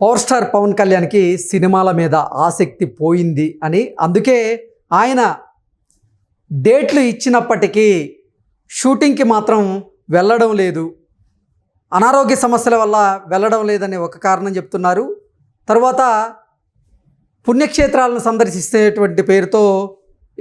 Power star Pawan కళ్యాణ్కి సినిమాల మీద ఆసక్తి పోయింది అని. అందుకే ఆయన డేట్లు ఇచ్చినప్పటికీ షూటింగ్కి మాత్రం వెళ్ళడం లేదు. అనారోగ్య సమస్యల వల్ల వెళ్ళడం లేదని ఒక కారణం చెప్తున్నారు. తర్వాత పుణ్యక్షేత్రాలను సందర్శిస్తేటువంటి పేరుతో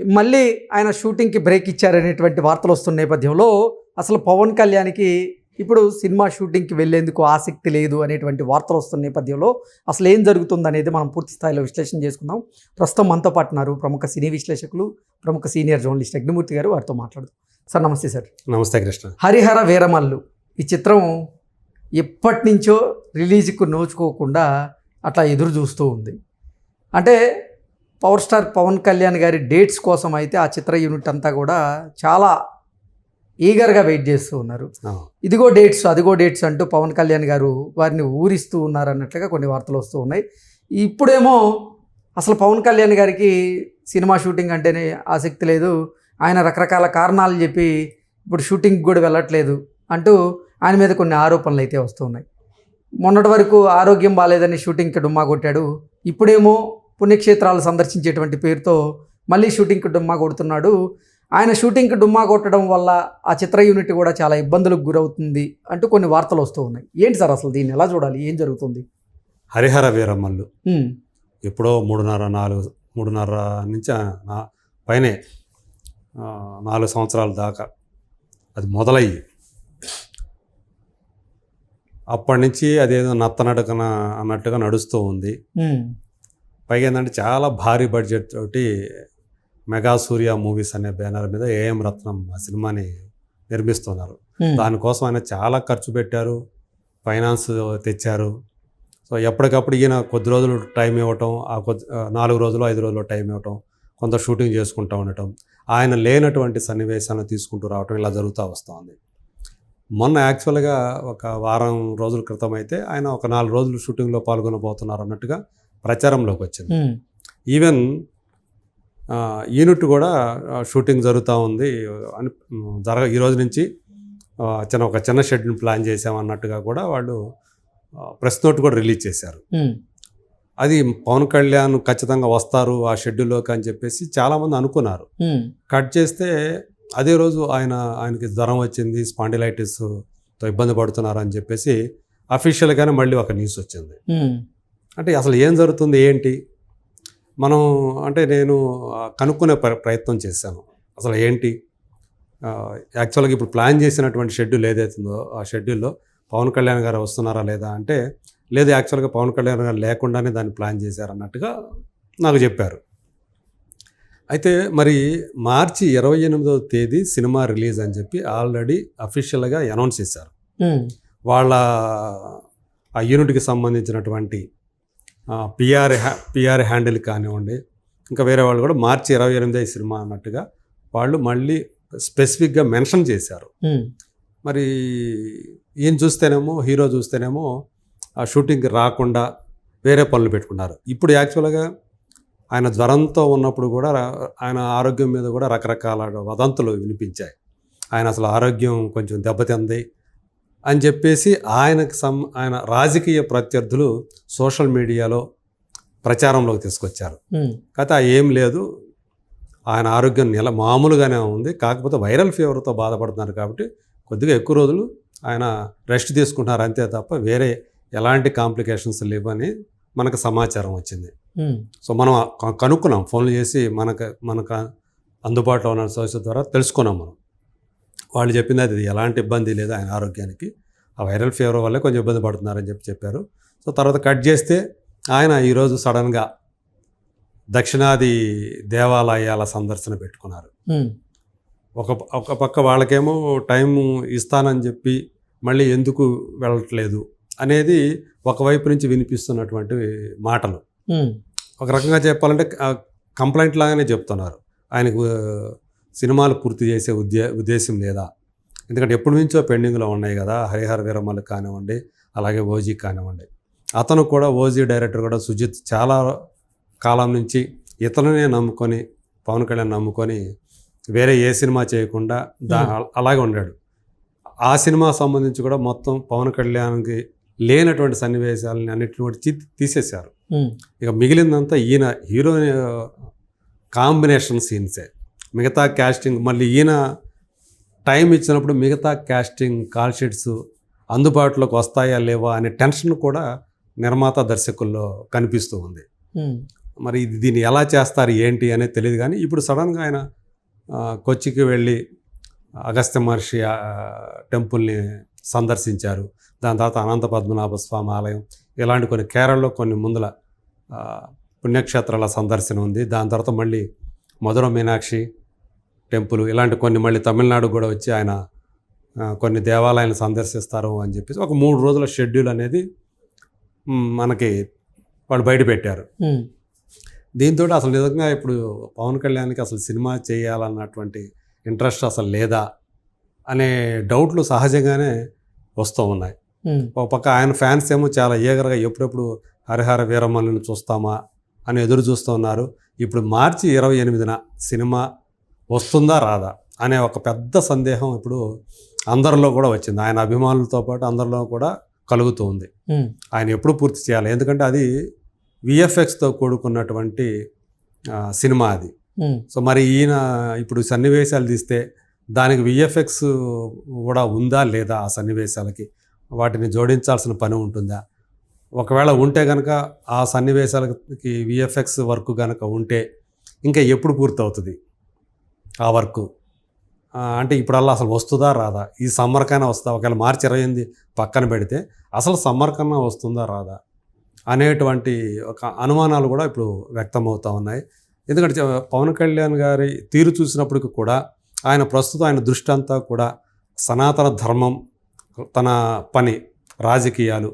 మళ్ళీ ఆయన షూటింగ్కి బ్రేక్ ఇచ్చారనేటువంటి వార్తలు వస్తున్న నేపథ్యంలో అసలు పవన్ కళ్యాణ్కి ఇప్పుడు సినిమా షూటింగ్కి వెళ్ళేందుకు ఆసక్తి లేదు అనేటువంటి వార్తలు వస్తున్న నేపథ్యంలో అసలు ఏం జరుగుతుంది అనేది మనం పూర్తి స్థాయిలో విశ్లేషణ చేసుకుందాం. ప్రస్తుతం మనతో పాటు ఉన్నారు ప్రముఖ సినీ విశ్లేషకులు ప్రముఖ సీనియర్ జర్నలిస్ట్ అగ్నిమూర్తి గారు వారితో మాట్లాడుతాం సార్ నమస్తే సార్. నమస్తే కృష్ణ. హరిహర వీరమల్లు. ఈ చిత్రం ఎప్పటి నుంచో రిలీజ్కు నోచుకోకుండా అట్లా ఎదురు చూస్తూ ఉంది. అంటే పవర్ స్టార్ పవన్ కళ్యాణ్ గారి డేట్స్ కోసం అయితే ఆ చిత్ర యూనిట్ అంతా కూడా చాలా ఈగర్గా వెయిట్ చేస్తూ ఉన్నారు. ఇదిగో డేట్స్ అదిగో డేట్స్ అంటూ పవన్ కళ్యాణ్ గారు వారిని ఊరిస్తూ ఉన్నారు అన్నట్లుగా కొన్ని వార్తలు వస్తూ ఉన్నాయి. ఇప్పుడేమో అసలు పవన్ కళ్యాణ్ గారికి సినిమా షూటింగ్ అంటేనే ఆసక్తి లేదు. ఆయన రకరకాల కారణాలు చెప్పి ఇప్పుడు షూటింగ్ కూడా వెళ్ళట్లేదు అంటూ ఆయన మీద కొన్ని ఆరోపణలు అయితే వస్తున్నాయి మొన్నటి వరకు ఆరోగ్యం బాగాలేదని షూటింగ్కి డుమ్మా కొట్టాడు. ఇప్పుడేమో పుణ్యక్షేత్రాలు సందర్శించేటువంటి పేరుతో మళ్ళీ షూటింగ్కి డుమ్మా కొడుతున్నాడు. ఆయన షూటింగ్కి డుమ్మా కొట్టడం వల్ల ఆ చిత్ర యూనిట్ కూడా చాలా ఇబ్బందులకు గురవుతుంది అంటూ కొన్ని వార్తలు వస్తూ ఉన్నాయి. ఏంటి సార్ అసలు దీన్ని ఎలా చూడాలి? ఏం జరుగుతుంది? హరిహర వీరమ్మల్లు ఉమ్, ఎప్పుడో మూడున్నర నాలుగు మూడున్నర నుంచి పైనే నాలుగు సంవత్సరాల దాకా అది మొదలయ్యి అప్పటి నుంచి అదేదో నత్తనడకన అన్నట్టుగా నడుస్తూ ఉంది. పైగా ఏంటంటే చాలా భారీ బడ్జెట్ తోటి మెగా సూర్య మూవీస్ అనే బ్యానర్ మీద ఏఎం రత్నం ఆ సినిమాని నిర్మిస్తున్నారు. దానికోసం ఆయన చాలా ఖర్చు పెట్టారు ఫైనాన్స్ తెచ్చారు. సో ఎప్పటికప్పుడు ఈయన కొద్ది రోజులు టైం ఇవ్వటం ఆ కొద్ది నాలుగు రోజులు ఐదు రోజులు టైం ఇవ్వటం కొంత షూటింగ్ చేసుకుంటూ ఉండటం ఆయన లేనటువంటి సన్నివేశాలను తీసుకుంటూ రావటం ఇలా జరుగుతూ వస్తుంది. మొన్న యాక్చువల్గా ఒక వారం రోజుల క్రితం అయితే ఆయన ఒక నాలుగు రోజులు షూటింగ్లో పాల్గొనబోతున్నారు అన్నట్టుగా ప్రచారంలోకి వచ్చింది. ఈవెన్ యూనిట్ కూడా షూటింగ్ జరుగుతూ ఉంది. అని జరగ ఈ రోజు నుంచి చిన్న ఒక చిన్న షెడ్యూల్ ప్లాన్ చేసామన్నట్టుగా కూడా వాళ్ళు ప్రెస్ నోట్ కూడా రిలీజ్ చేశారు. అది పవన్ కళ్యాణ్ ఖచ్చితంగా వస్తారు ఆ షెడ్యూల్లోకి అని చెప్పేసి చాలామంది అనుకున్నారు. కట్ చేస్తే అదే రోజు ఆయన ఆయనకి జ్వరం వచ్చింది స్పాండిలైటిస్తో ఇబ్బంది పడుతున్నారు అని చెప్పేసి అఫీషియల్గానే మళ్ళీ ఒక న్యూస్ వచ్చింది. అంటే అసలు ఏం జరుగుతుంది ఏంటి? మనం అంటే నేను కనుక్కునే ప్ర- ప్రయత్నం చేశాను. అసలు ఏంటి? యాక్చువల్గా ఇప్పుడు ప్లాన్ చేసినటువంటి షెడ్యూల్ ఏదైతుందో ఆ షెడ్యూల్లో పవన్ కళ్యాణ్ గారు వస్తున్నారా లేదా అంటే లేదు యాక్చువల్గా పవన్ కళ్యాణ్ గారు లేకుండానే దాన్ని ప్లాన్ చేశారు అన్నట్టుగా నాకు చెప్పారు. అయితే మరి మార్చి ఇరవై ఎనిమిదవ తేదీ సినిమా రిలీజ్ అని చెప్పి ఆల్రెడీ అఫీషియల్గా అనౌన్స్ చేశారు. వాళ్ళ ఆ యూనిట్కి సంబంధించినటువంటి పిఆర్ హ్యా పిఆర్ హ్యాండిల్ కానివ్వండి. ఇంకా వేరే వాళ్ళు కూడా మార్చి ఇరవై ఎనిమిది సినిమా అన్నట్టుగా వాళ్ళు మళ్ళీ స్పెసిఫిక్గా మెన్షన్ చేశారు. మరి ఈయన చూస్తేనేమో హీరో చూస్తేనేమో ఆ షూటింగ్కి రాకుండా వేరే పనులు పెట్టుకున్నారు. ఇప్పుడు యాక్చువల్గా ఆయన జ్వరంతో ఉన్నప్పుడు కూడా ఆయన ఆరోగ్యం మీద కూడా రకరకాల వదంతులు వినిపించాయి. ఆయన అసలు ఆరోగ్యం కొంచెం దెబ్బతింది. అని చెప్పేసి ఆయనకు సం ఆయన రాజకీయ ప్రత్యర్థులు సోషల్ మీడియాలో ప్రచారంలోకి తీసుకొచ్చారు. కథ ఏం లేదు. ఆయన ఆరోగ్యం నెల మామూలుగానే ఉంది. కాకపోతే వైరల్ ఫీవర్తో బాధపడుతున్నారు కాబట్టి కొద్దిగా ఎక్కువ రోజులు ఆయన రెస్ట్ తీసుకుంటున్నారు అంతే తప్ప వేరే ఎలాంటి కాంప్లికేషన్స్ లేవని మనకు సమాచారం వచ్చింది. సో మనం కనుక్కున్నాం. ఫోన్లు చేసి మనకు మనకు అందుబాటులో ఉన్న సోర్స్ ద్వారా తెలుసుకున్నాం మనం. వాళ్ళు చెప్పింది అది ఎలాంటి ఇబ్బంది లేదు ఆయన ఆరోగ్యానికి. ఆ వైరల్ ఫీవర్ వల్లే కొంచెం ఇబ్బంది పడుతున్నారని చెప్పి చెప్పారు. సో తర్వాత కట్ చేస్తే ఆయన ఈరోజు సడన్గా దక్షిణాది దేవాలయాల సందర్శన పెట్టుకున్నారు. ఒక ఒక పక్క వాళ్ళకేమో టైం ఇస్తానని చెప్పి మళ్ళీ ఎందుకు వెళ్ళట్లేదు అనేది ఒకవైపు నుంచి వినిపిస్తున్నటువంటి మాటలు. ఒక రకంగా చెప్పాలంటే కంప్లైంట్ లాగానే చెప్తున్నారు. ఆయనకు సినిమాలు పూర్తి చేసే ఉద్దే ఉద్దేశం లేదా? ఎందుకంటే ఎప్పటి నుంచో పెండింగ్లో ఉన్నాయి కదా హరిహర వీరమ్మలు కానివ్వండి అలాగే ఓజీ కానివ్వండి. అతను కూడా ఓజీ డైరెక్టర్ కూడా సుజిత్ చాలా కాలం నుంచి ఇతరునే నమ్ముకొని పవన్ కళ్యాణ్ నమ్ముకొని వేరే ఏ సినిమా చేయకుండా దా అలాగే ఉండాడు. ఆ సినిమా సంబంధించి కూడా మొత్తం పవన్ కళ్యాణ్కి లేనటువంటి సన్నివేశాలని చి- తీసేశారు. ఇక మిగిలిందంతా ఈయన హీరో కాంబినేషన్ సీన్సే. మిగతా క్యాస్టింగ్ మళ్ళీ ఈయన టైం ఇచ్చినప్పుడు మిగతా క్యాస్టింగ్ కాల్ షీట్స్ అందుబాటులోకి వస్తాయా లేవా అనే టెన్షన్ కూడా నిర్మాత దర్శకుల్లో కనిపిస్తూ ఉంది. మరి ఇది దీన్ని ఎలా చేస్తారు ఏంటి అనేది తెలియదు కానీ ఇప్పుడు సడన్గా ఆయన కొచ్చికి వెళ్ళి అగస్త్య మహర్షి టెంపుల్ని సందర్శించారు. దాని తర్వాత అనంత పద్మనాభ స్వామి ఆలయం ఇలాంటి కొన్ని కేరళలో కొన్ని ముందల పుణ్యక్షేత్రాల సందర్శన ఉంది. దాని తర్వాత మళ్ళీ మధుర మీనాక్షి టెంపుల్. ఇలాంటి కొన్ని మళ్ళీ తమిళనాడు కూడా వచ్చి ఆయన కొన్ని దేవాలయాలను సందర్శిస్తారు అని చెప్పేసి ఒక మూడు రోజుల షెడ్యూల్ అనేది మనకి వాళ్ళు బయట పెట్టారు. దీంతో అసలు నిజంగా ఇప్పుడు పవన్ కళ్యాణ్కి అసలు సినిమా చేయాలన్నటువంటి ఇంట్రెస్ట్ అసలు లేదా అనే డౌట్లు సహజంగానే వస్తూ ఉన్నాయి. ఒక పక్క ఆయన ఫ్యాన్స్ ఏమో చాలా ఈగరగా ఎప్పుడెప్పుడు హరిహర వీరమ్మల్ని చూస్తామా అని ఎదురు చూస్తూ ఉన్నారు. ఇప్పుడు మార్చి ఇరవై ఎనిమిదిన సినిమా వస్తుందా రాదా అనే ఒక పెద్ద సందేహం ఇప్పుడు అందరిలో కూడా వచ్చింది. ఆయన అభిమానులతో పాటు అందరిలో కూడా కలుగుతూ ఉంది. ఆయన ఎప్పుడు పూర్తి చేయాలి? ఎందుకంటే అది విఎఫ్ఎక్స్తో కూడుకున్నటువంటి సినిమా అది. సో మరి ఈయన ఇప్పుడు సన్నివేశాలు తీస్తే దానికి విఎఫ్ఎక్స్ కూడా ఉందా లేదా ఆ సన్నివేశాలకి? వాటిని జోడించాల్సిన పని ఉంటుందా? ఒకవేళ ఉంటే కనుక ఆ సన్నివేశాలకి విఎఫ్ఎక్స్ వర్క్ కనుక ఉంటే ఇంకా ఎప్పుడు పూర్తవుతుంది? ఆ వర్క్. అంటే ఇప్పుడల్లా అసలు వస్తుందా రాదా? ఈ సమ్మర్ కన్నా వస్తుందా ఒకవేళ మార్చి ఇరవై ఎనిమిది పక్కన పెడితే అసలు సమ్మర్ కన్నా వస్తుందా రాదా? అనేటువంటి ఒక అనుమానాలు కూడా ఇప్పుడు వ్యక్తమవుతూ ఉన్నాయి. ఎందుకంటే పవన్ కళ్యాణ్ గారి తీరు చూసినప్పటికీ కూడా ఆయన ప్రస్తుతం ఆయన దృష్టి అంతా కూడా సనాతన ధర్మం తన పని రాజకీయాలు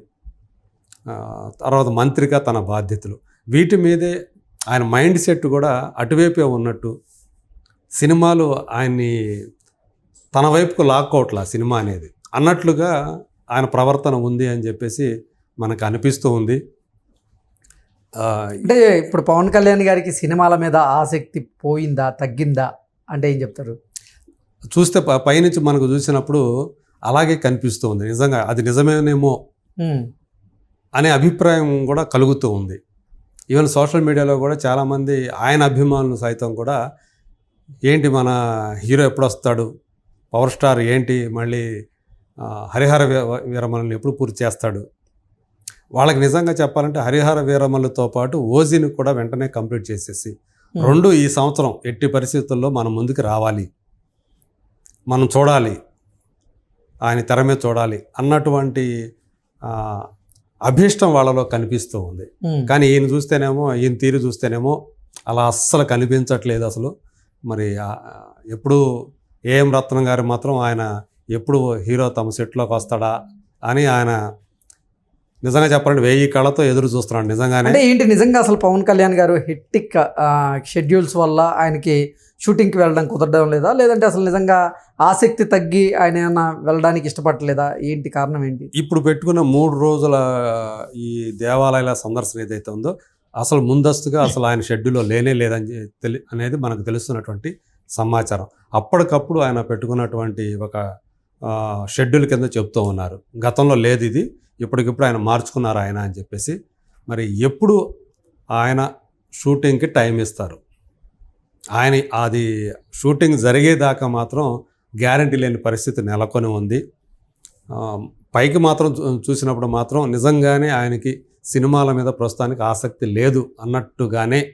తర్వాత మంత్రిగా తన బాధ్యతలు. వీటి మీదే ఆయన మైండ్ సెట్ కూడా అటువైపే ఉన్నట్టు సినిమాలు ఆయన్ని తన వైపుకు లాక్కోవట్లా సినిమా అనేది. అన్నట్లుగా ఆయన ప్రవర్తన ఉంది అని చెప్పేసి మనకు అనిపిస్తూ ఉంది. అంటే ఇప్పుడు పవన్ కళ్యాణ్ గారికి సినిమాల మీద ఆసక్తి పోయిందా తగ్గిందా అంటే ఏం చెప్తారు? చూస్తే పైనుంచి మనకు చూసినప్పుడు అలాగే కనిపిస్తూ ఉంది. నిజంగా అది నిజమేనేమో అనే అభిప్రాయం కూడా కలుగుతూ ఉంది. ఈవెన్ సోషల్ మీడియాలో కూడా చాలామంది ఆయన అభిమానులు సైతం కూడా ఏంటి మన హీరో ఎప్పుడు వస్తాడు పవర్ స్టార్ ఏంటి? మళ్ళీ హరిహర వీరమలని ఎప్పుడు పూర్తి చేస్తాడు? వాళ్ళకి నిజంగా చెప్పాలంటే హరిహర వీరమలతో పాటు ఓజీని కూడా వెంటనే కంప్లీట్ చేసేసి రెండు ఈ సంవత్సరం ఎట్టి పరిస్థితుల్లో మనం ముందుకు రావాలి. మనం చూడాలి. ఆయన తెర మీద చూడాలి అన్నటువంటి అభీష్టం వాళ్ళలో కనిపిస్తూ ఉంది. కానీ ఈయన చూస్తేనేమో ఈయన తీరు చూస్తేనేమో అలా అస్సలు కనిపించట్లేదు అసలు. మరి ఎప్పుడు ఏఎం రత్నం గారు మాత్రం ఆయన ఎప్పుడు హీరో తమ సెట్లోకి వస్తాడా అని ఆయన నిజంగా చెప్పాలంటే వెయ్యి కళ్ళతో ఎదురు చూస్తున్నాడు నిజంగానే. అంటే ఏంటి నిజంగా అసలు పవన్ కళ్యాణ్ గారు హెట్టిక్ షెడ్యూల్స్ వల్ల ఆయనకి షూటింగ్కి వెళ్ళడం కుదరడం లేదా? లేదంటే అసలు నిజంగా ఆసక్తి తగ్గి ఆయన ఏమన్నా వెళ్ళడానికి ఇష్టపడలేదా? ఏంటి కారణం ఏంటి? ఇప్పుడు పెట్టుకున్న మూడు రోజుల ఈ దేవాలయాల సందర్శన ఏదైతే ఉందో అసలు ముందస్తుగా అసలు ఆయన షెడ్యూల్లో లేనే లేదని తెలి అనేది మనకు తెలుస్తున్నటువంటి సమాచారం. అప్పటికప్పుడు ఆయన పెట్టుకున్నటువంటి ఒక షెడ్యూల్ కింద చెప్తూ ఉన్నారు. గతంలో లేదు ఇది ఇప్పటికిప్పుడు ఆయన మార్చుకున్నారు ఆయన అని చెప్పేసి. మరి ఎప్పుడు ఆయన షూటింగ్కి టైం ఇస్తారు? ఆయన అది షూటింగ్ జరిగేదాకా మాత్రం గ్యారంటీ లేని పరిస్థితి నెలకొని ఉంది. పైకి మాత్రం చూ- చూసినప్పుడు మాత్రం నిజంగానే ఆయనకి సినిమాల మీద ప్రస్తుతానికి ఆసక్తి లేదు అన్నట్టుగానే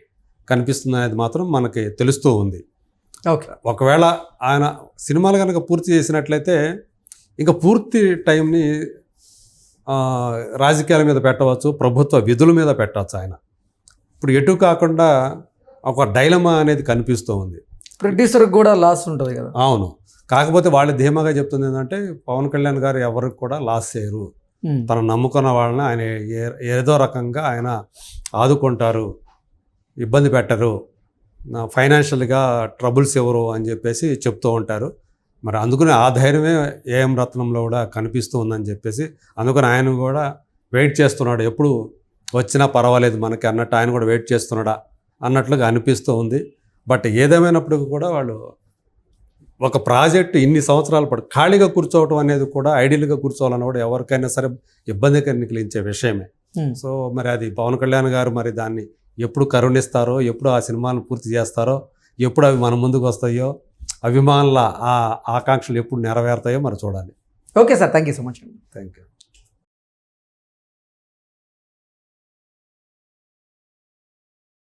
కనిపిస్తుంది అనేది మాత్రం మనకి తెలుస్తూ ఉంది. ఓకే. ఒకవేళ ఆయన సినిమాలు కనుక పూర్తి చేసినట్లయితే ఇంకా పూర్తి టైంని రాజకీయాల మీద పెట్టవచ్చు ప్రభుత్వ విధుల మీద పెట్టవచ్చు ఆయన. ఇప్పుడు ఎటు కాకుండా ఒక డైలమా అనేది కనిపిస్తూ ఉంది. ప్రొడ్యూసర్కి కూడా లాస్ ఉంటుంది కదా. అవును. కాకపోతే వాళ్ళు ధీమాగా చెప్తుంది ఏంటంటే పవన్ కళ్యాణ్ గారు ఎవరికి కూడా లాస్ చేయరు. తను నమ్ముకున్న వాళ్ళని ఆయన ఏ- ఏదో రకంగా ఆయన ఆదుకుంటారు ఇబ్బంది పెట్టరు ఫైనాన్షియల్గా ట్రబుల్స్ ఎవరు అని చెప్పేసి చెప్తూ ఉంటారు. మరి అందుకని ఆ ధైర్యమే ఏఎం రత్నంలో కూడా కనిపిస్తూ ఉందని చెప్పేసి అందుకని ఆయన కూడా వెయిట్ చేస్తున్నాడు. ఎప్పుడు వచ్చినా పర్వాలేదు మనకి అన్నట్టు ఆయన కూడా వెయిట్ చేస్తున్నాడా అన్నట్లుగా అనిపిస్తూ ఉంది బట్ ఏదేమైనప్పటికీ కూడా వాళ్ళు ఒక ప్రాజెక్ట్ ఇన్ని సంవత్సరాలు పడు ఖాళీగా కూర్చోవటం అనేది కూడా ఐడియల్గా కూర్చోవాలన్న కూడా ఎవరికైనా సరే ఇబ్బంది కలిగించే విషయమే. సో మరి అది పవన్ కళ్యాణ్ గారు మరి దాన్ని ఎప్పుడు కరుణిస్తారో ఎప్పుడు ఆ సినిమాలను పూర్తి చేస్తారో ఎప్పుడు అవి మన ముందుకు వస్తాయో అభిమానుల ఆ ఆకాంక్షలు ఎప్పుడు నెరవేరుతాయో మరి చూడాలి. Okay sir. Thank you so much thank you